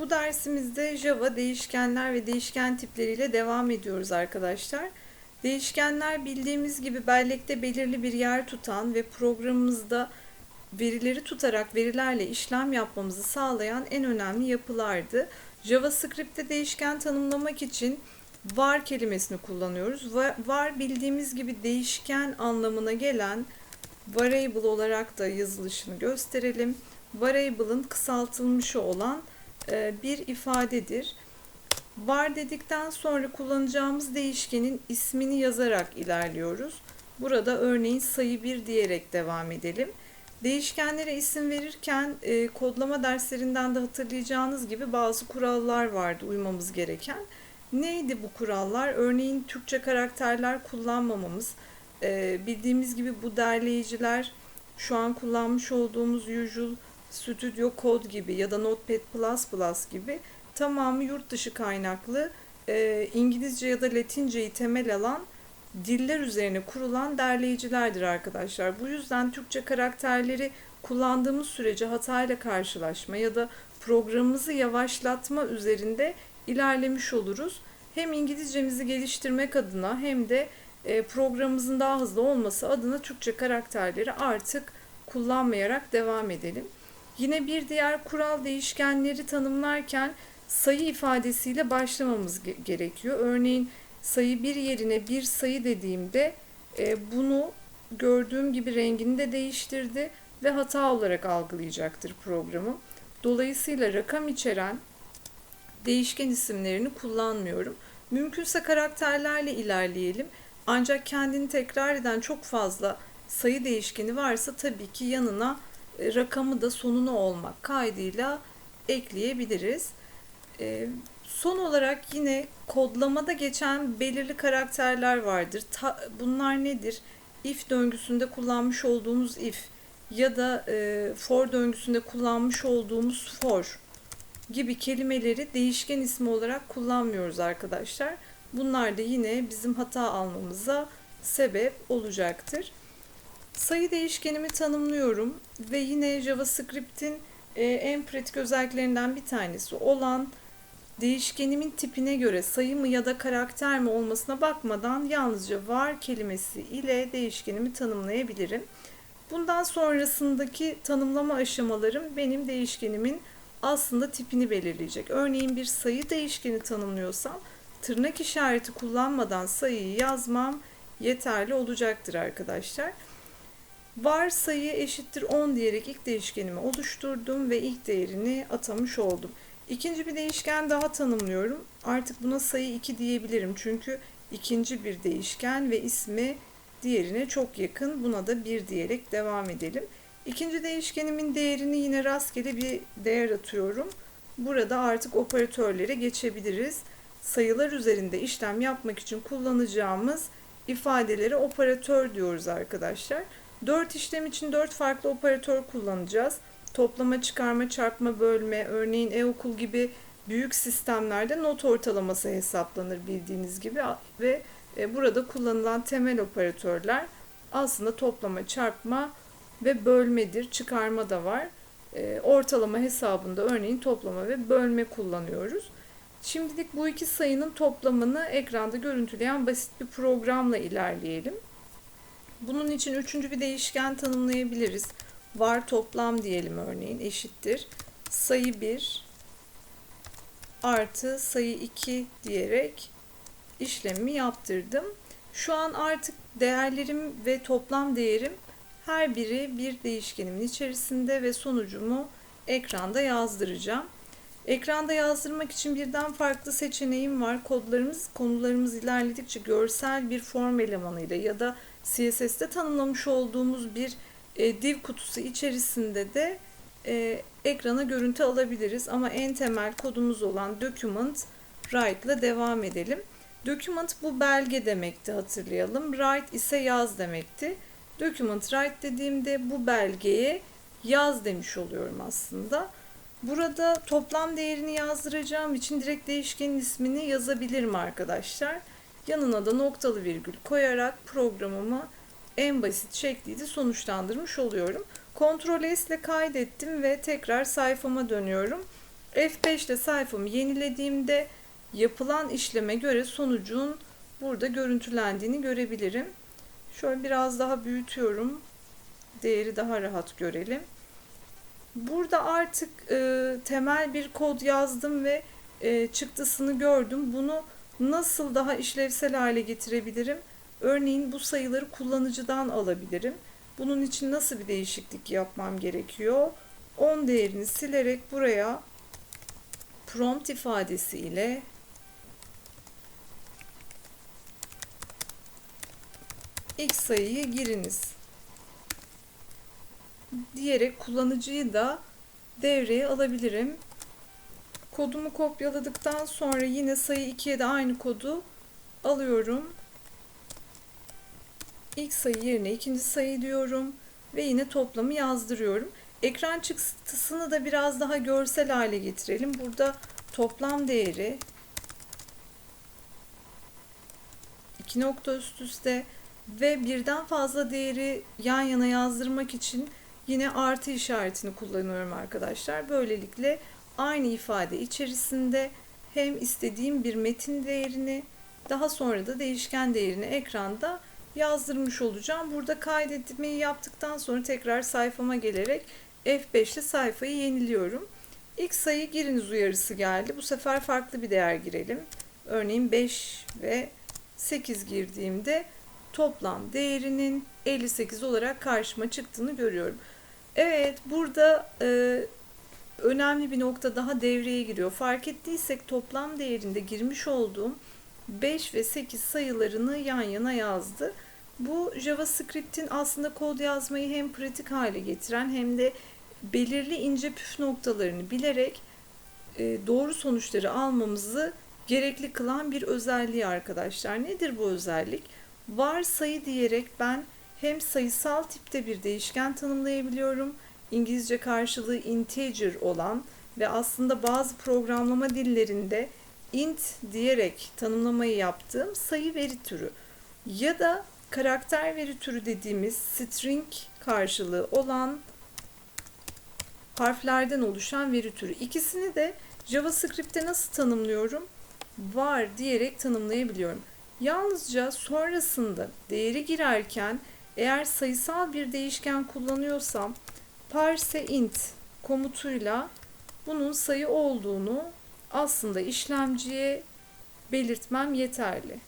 Bu dersimizde Java değişkenler ve değişken tipleriyle devam ediyoruz arkadaşlar. Değişkenler bildiğimiz gibi bellekte belirli bir yer tutan ve programımızda verileri tutarak verilerle işlem yapmamızı sağlayan en önemli yapılardı. JavaScript'te değişken tanımlamak için var kelimesini kullanıyoruz. Va- Var bildiğimiz gibi değişken anlamına gelen variable olarak da yazılışını gösterelim. Variable'ın kısaltılmışı olan bir ifadedir. Var dedikten sonra kullanacağımız değişkenin ismini yazarak ilerliyoruz. Burada örneğin sayı 1 diyerek devam edelim. Değişkenlere isim verirken e, kodlama derslerinden de hatırlayacağınız gibi bazı kurallar vardı uymamız gereken. Neydi bu kurallar? Örneğin Türkçe karakterler kullanmamamız. E, bildiğimiz gibi bu derleyiciler şu an kullanmış olduğumuz Visual Studio Code gibi ya da Notepad++ gibi tamamı yurt dışı kaynaklı e, İngilizce ya da Latinceyi temel alan diller üzerine kurulan derleyicilerdir arkadaşlar. Bu yüzden Türkçe karakterleri kullandığımız sürece hatayla karşılaşma ya da programımızı yavaşlatma üzerinde ilerlemiş oluruz. Hem İngilizcemizi geliştirmek adına hem de e, programımızın daha hızlı olması adına Türkçe karakterleri artık kullanmayarak devam edelim. Yine bir diğer kural değişkenleri tanımlarken sayı ifadesiyle başlamamız ge- gerekiyor. Örneğin sayı bir yerine bir sayı dediğimde e, bunu gördüğüm gibi rengini de değiştirdi ve hata olarak algılayacaktır programı. Dolayısıyla rakam içeren değişken isimlerini kullanmıyorum. Mümkünse karakterlerle ilerleyelim. Ancak kendini tekrar eden çok fazla sayı değişkeni varsa tabii ki yanına rakamı da sonuna olmak kaydıyla ekleyebiliriz. E, son olarak yine kodlamada geçen belirli karakterler vardır. Bunlar nedir? If döngüsünde kullanmış olduğumuz if ya da e, for döngüsünde kullanmış olduğumuz for gibi kelimeleri değişken ismi olarak kullanmıyoruz arkadaşlar. Bunlar da yine bizim hata almamıza sebep olacaktır. Sayı değişkenimi tanımlıyorum ve yine JavaScript'in e, en pratik özelliklerinden bir tanesi olan değişkenimin tipine göre sayı mı ya da karakter mi olmasına bakmadan yalnızca var kelimesi ile değişkenimi tanımlayabilirim. Bundan sonrasındaki tanımlama aşamalarım benim değişkenimin aslında tipini belirleyecek. Örneğin bir sayı değişkeni tanımlıyorsam tırnak işareti kullanmadan sayıyı yazmam yeterli olacaktır arkadaşlar. Var sayı eşittir 10 diyerek ilk değişkenimi oluşturdum ve ilk değerini atamış oldum. İkinci bir değişken daha tanımlıyorum. Artık buna sayı 2 diyebilirim. Çünkü ikinci bir değişken ve ismi diğerine çok yakın. Buna da 1 diyerek devam edelim. İkinci değişkenimin değerini yine rastgele bir değer atıyorum. Burada artık operatörlere geçebiliriz. Sayılar üzerinde işlem yapmak için kullanacağımız ifadelere operatör diyoruz arkadaşlar. 4 işlem için 4 farklı operatör kullanacağız. Toplama, çıkarma, çarpma, bölme, örneğin e-okul gibi büyük sistemlerde not ortalaması hesaplanır bildiğiniz gibi ve e, burada kullanılan temel operatörler aslında toplama, çarpma ve bölmedir. Çıkarma da var. E, ortalama hesabında örneğin toplama ve bölme kullanıyoruz. Şimdilik bu iki sayının toplamını ekranda görüntüleyen basit bir programla ilerleyelim. Bunun için üçüncü bir değişken tanımlayabiliriz. Var toplam diyelim örneğin eşittir. Sayı 1 artı sayı 2 diyerek işlemimi yaptırdım. Şu an artık değerlerim ve toplam değerim her biri bir değişkenimin içerisinde ve sonucumu ekranda yazdıracağım. Ekranda yazdırmak için birden farklı seçeneğim var. Kodlarımız, konularımız ilerledikçe görsel bir form elemanıyla ya da CSS'te tanımlamış olduğumuz bir e, div kutusu içerisinde de e, ekrana görüntü alabiliriz. Ama en temel kodumuz olan document write ile devam edelim. Document bu belge demekti hatırlayalım. Write ise yaz demekti. Document write dediğimde bu belgeye yaz demiş oluyorum aslında. Burada toplam değerini yazdıracağım için direkt değişkenin ismini yazabilirim arkadaşlar. Yanına da noktalı virgül koyarak programımı en basit şekliyle sonuçlandırmış oluyorum. Ctrl S ile kaydettim ve tekrar sayfama dönüyorum. F5 ile sayfamı yenilediğimde yapılan işleme göre sonucun burada görüntülendiğini görebilirim. Şöyle biraz daha büyütüyorum. Değeri daha rahat görelim. Burada artık e, temel bir kod yazdım ve e, çıktısını gördüm. Bunu nasıl daha işlevsel hale getirebilirim? Örneğin bu sayıları kullanıcıdan alabilirim. Bunun için nasıl bir değişiklik yapmam gerekiyor? 10 değerini silerek buraya prompt ifadesi ile x sayıyı giriniz diyerek kullanıcıyı da devreye alabilirim. Kodumu kopyaladıktan sonra yine sayı 2'ye de aynı kodu alıyorum. İlk sayı yerine ikinci sayı diyorum ve yine toplamı yazdırıyorum. Ekran çıktısını da biraz daha görsel hale getirelim. Burada toplam değeri iki nokta üst üste ve birden fazla değeri yan yana yazdırmak için yine artı işaretini kullanıyorum arkadaşlar. Böylelikle aynı ifade içerisinde hem istediğim bir metin değerini daha sonra da değişken değerini ekranda yazdırmış olacağım. Burada kaydetmeyi yaptıktan sonra tekrar sayfama gelerek F5 ile sayfayı yeniliyorum. İlk sayı giriniz uyarısı geldi. Bu sefer farklı bir değer girelim. Örneğin 5 ve 8 girdiğimde toplam değerinin 58 olarak karşıma çıktığını görüyorum. Evet burada e, önemli bir nokta daha devreye giriyor. Fark ettiysek toplam değerinde girmiş olduğum 5 ve 8 sayılarını yan yana yazdı. Bu JavaScript'in aslında kod yazmayı hem pratik hale getiren hem de belirli ince püf noktalarını bilerek e, doğru sonuçları almamızı gerekli kılan bir özelliği arkadaşlar. Nedir bu özellik? Var sayı diyerek ben hem sayısal tipte bir değişken tanımlayabiliyorum. İngilizce karşılığı integer olan ve aslında bazı programlama dillerinde int diyerek tanımlamayı yaptığım sayı veri türü ya da karakter veri türü dediğimiz string karşılığı olan harflerden oluşan veri türü. İkisini de JavaScript'te nasıl tanımlıyorum? Var diyerek tanımlayabiliyorum. Yalnızca sonrasında değeri girerken eğer sayısal bir değişken kullanıyorsam parse int komutuyla bunun sayı olduğunu aslında işlemciye belirtmem yeterli.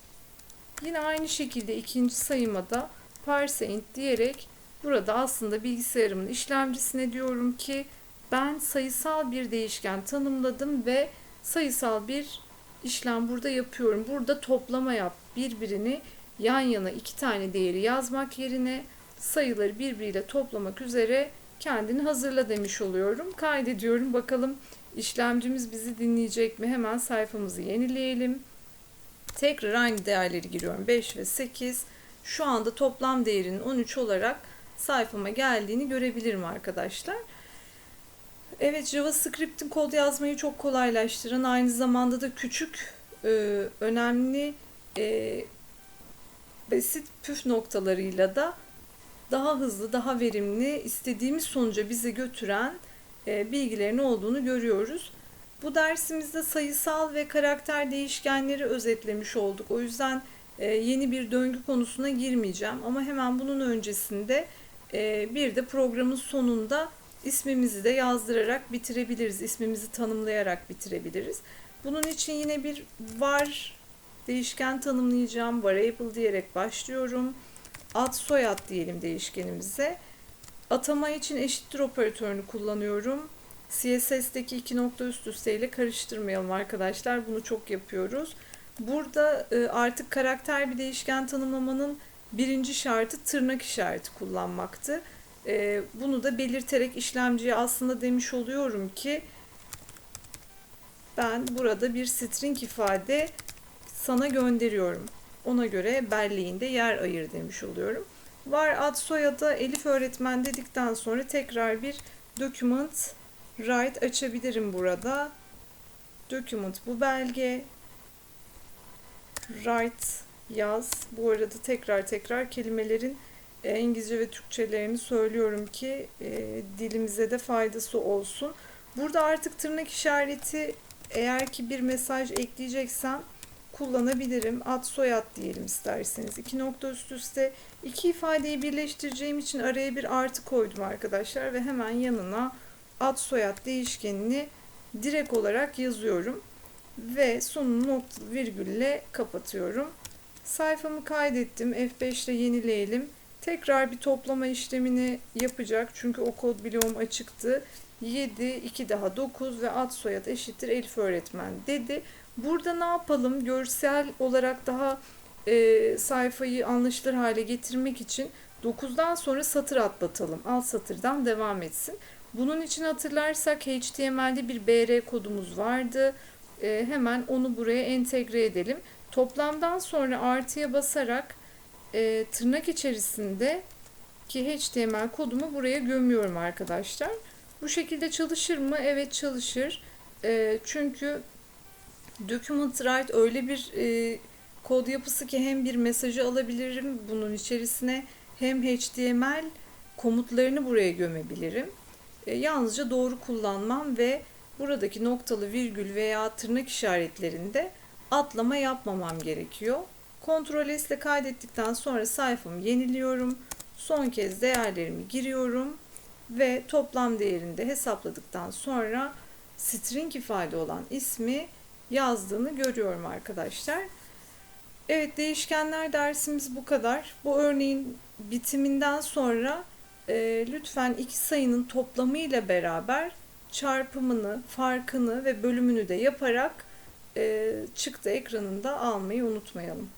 Yine aynı şekilde ikinci sayıma da parse int diyerek burada aslında bilgisayarımın işlemcisine diyorum ki ben sayısal bir değişken tanımladım ve sayısal bir işlem burada yapıyorum. Burada toplama yap birbirini yan yana iki tane değeri yazmak yerine sayıları birbiriyle toplamak üzere kendini hazırla demiş oluyorum. Kaydediyorum. Bakalım işlemcimiz bizi dinleyecek mi? Hemen sayfamızı yenileyelim. Tekrar aynı değerleri giriyorum. 5 ve 8. Şu anda toplam değerinin 13 olarak sayfama geldiğini görebilirim arkadaşlar. Evet JavaScript'in kod yazmayı çok kolaylaştıran aynı zamanda da küçük e, önemli e, basit püf noktalarıyla da daha hızlı, daha verimli, istediğimiz sonuca bizi götüren e, bilgilerin olduğunu görüyoruz. Bu dersimizde sayısal ve karakter değişkenleri özetlemiş olduk. O yüzden e, yeni bir döngü konusuna girmeyeceğim. Ama hemen bunun öncesinde e, bir de programın sonunda ismimizi de yazdırarak bitirebiliriz. İsmimizi tanımlayarak bitirebiliriz. Bunun için yine bir var değişken tanımlayacağım. Variable diyerek başlıyorum. Ad soyad diyelim değişkenimize. Atama için eşittir operatörünü kullanıyorum. CSS'deki iki nokta üst üste ile karıştırmayalım arkadaşlar. Bunu çok yapıyoruz. Burada e, artık karakter bir değişken tanımlamanın birinci şartı tırnak işareti kullanmaktı. E, bunu da belirterek işlemciye aslında demiş oluyorum ki ben burada bir string ifade sana gönderiyorum. Ona göre belleğinde yer ayır demiş oluyorum. Var ad soyadı Elif öğretmen dedikten sonra tekrar bir document write açabilirim burada. Document bu belge. Write yaz. Bu arada tekrar tekrar kelimelerin e, İngilizce ve Türkçelerini söylüyorum ki e, dilimize de faydası olsun. Burada artık tırnak işareti eğer ki bir mesaj ekleyeceksem kullanabilirim. Ad soyad diyelim isterseniz. İki nokta üst üste iki ifadeyi birleştireceğim için araya bir artı koydum arkadaşlar ve hemen yanına ad soyad değişkenini direkt olarak yazıyorum ve sonunu nokta virgülle kapatıyorum. Sayfamı kaydettim. F5 ile yenileyelim. Tekrar bir toplama işlemini yapacak. Çünkü o kod bloğum açıktı. 7, 2 daha 9 ve ad soyad eşittir Elif öğretmen dedi. Burada ne yapalım? Görsel olarak daha e, sayfayı anlaşılır hale getirmek için 9'dan sonra satır atlatalım. Alt satırdan devam etsin. Bunun için hatırlarsak HTML'de bir BR kodumuz vardı. E, hemen onu buraya entegre edelim. Toplamdan sonra artıya basarak e, tırnak içerisinde ki HTML kodumu buraya gömüyorum arkadaşlar. Bu şekilde çalışır mı? Evet çalışır. E, çünkü Document Write öyle bir e, kod yapısı ki hem bir mesajı alabilirim bunun içerisine hem HTML komutlarını buraya gömebilirim. E, yalnızca doğru kullanmam ve buradaki noktalı virgül veya tırnak işaretlerinde atlama yapmamam gerekiyor. Ctrl S ile kaydettikten sonra sayfamı yeniliyorum. Son kez değerlerimi giriyorum ve toplam değerini de hesapladıktan sonra string ifade olan ismi yazdığını görüyorum arkadaşlar. Evet değişkenler dersimiz bu kadar. Bu örneğin bitiminden sonra e, lütfen iki sayının toplamıyla beraber çarpımını, farkını ve bölümünü de yaparak e, çıktı ekranında almayı unutmayalım.